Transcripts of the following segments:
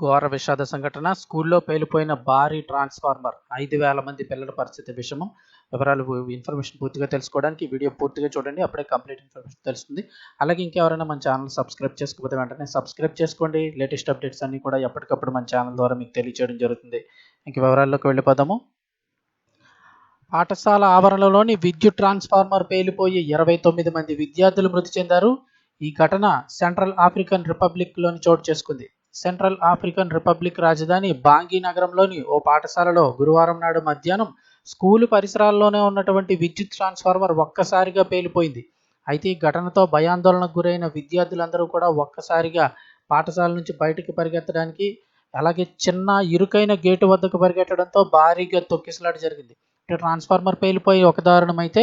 ఘోర విషాద సంఘటన. స్కూల్లో పేలిపోయిన భారీ ట్రాన్స్ఫార్మర్ ఐదు వేల మంది పిల్లల పరిస్థితి విషమం. వివరాలు ఇన్ఫర్మేషన్ పూర్తిగా తెలుసుకోవడానికి వీడియో పూర్తిగా చూడండి. అప్పుడే కంప్లీట్ ఇన్ఫర్మేషన్ తెలుస్తుంది. అలాగే ఇంకెవరైనా మన ఛానల్ సబ్స్క్రైబ్ చేసుకోకపోతే వెంటనే సబ్స్క్రైబ్ చేసుకోండి. లేటెస్ట్ అప్డేట్స్ అన్నీ కూడా ఎప్పటికప్పుడు మన ఛానల్ ద్వారా మీకు తెలియజేయడం జరుగుతుంది. ఇంక వివరాల్లోకి వెళ్ళిపోదాము. పాఠశాల ఆవరణలోని విద్యుత్ ట్రాన్స్ఫార్మర్ పేలిపోయి ఇరవై తొమ్మిది మంది విద్యార్థులు మృతి చెందారు. ఈ ఘటన సెంట్రల్ ఆఫ్రికన్ రిపబ్లిక్లోని చోటు చేసుకుంది. సెంట్రల్ ఆఫ్రికన్ రిపబ్లిక్ రాజధాని బాంగీ నగరంలోని ఓ పాఠశాలలో గురువారం నాడు మధ్యాహ్నం స్కూలు పరిసరాల్లోనే ఉన్నటువంటి విద్యుత్ ట్రాన్స్ఫార్మర్ ఒక్కసారిగా పేలిపోయింది. అయితే ఈ ఘటనతో భయాందోళనకు గురైన విద్యార్థులందరూ కూడా ఒక్కసారిగా పాఠశాల నుంచి బయటకు పరిగెత్తడానికి అలాగే చిన్న ఇరుకైన గేటు వద్దకు పరిగెట్టడంతో భారీగా తొక్కిసలాట జరిగింది. ట్రాన్స్ఫార్మర్ పేలిపోయి ఒక దారుణమైతే అయితే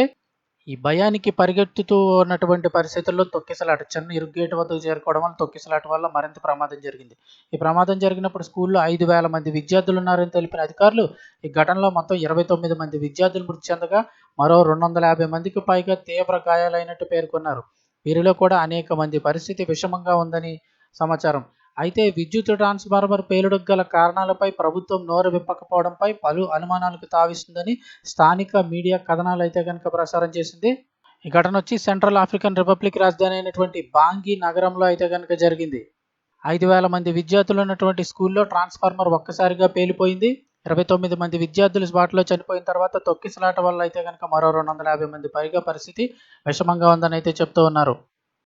ఈ భయానికి పరిగెత్తుతూ ఉన్నటువంటి పరిస్థితుల్లో తొక్కిసలాట చిన్న ఇరుగ్గేటు వద్దకు చేరుకోవడం వల్ల తొక్కిసలాట వల్ల మరింత ప్రమాదం జరిగింది. ఈ ప్రమాదం జరిగినప్పుడు స్కూల్లో ఐదు వేల మంది విద్యార్థులు ఉన్నారని తెలిపిన అధికారులు ఈ ఘటనలో మొత్తం ఇరవై తొమ్మిది మంది విద్యార్థులు మృతి చెందగా మరో రెండు వందల యాభై మందికి పైగా తీవ్ర గాయాలైనట్టు పేర్కొన్నారు. వీరిలో కూడా అనేక మంది పరిస్థితి విషమంగా ఉందని సమాచారం. అయితే విద్యుత్ ట్రాన్స్ఫార్మర్ పేలుడుకు గల కారణాలపై ప్రభుత్వం నోరు విప్పకపోవడంపై పలు అనుమానాలకు తావిస్తుందని స్థానిక మీడియా కథనాలు అయితే కనుక ప్రసారం చేసింది. ఈ ఘటన వచ్చి సెంట్రల్ ఆఫ్రికన్ రిపబ్లిక్ రాజధాని అయినటువంటి బాంగి నగరంలో అయితే కనుక జరిగింది. ఐదు వేల మంది విద్యార్థులు ఉన్నటువంటి స్కూల్లో ట్రాన్స్ఫార్మర్ ఒక్కసారిగా పేలిపోయింది. ఇరవై తొమ్మిది మంది విద్యార్థులు స్పాట్లో చనిపోయిన తర్వాత తొక్కిసలాట వల్ల అయితే కనుక మరో రెండు వందల యాభై మంది పైగా పరిస్థితి విషమంగా ఉందని అయితే చెప్తూ ఉన్నారు.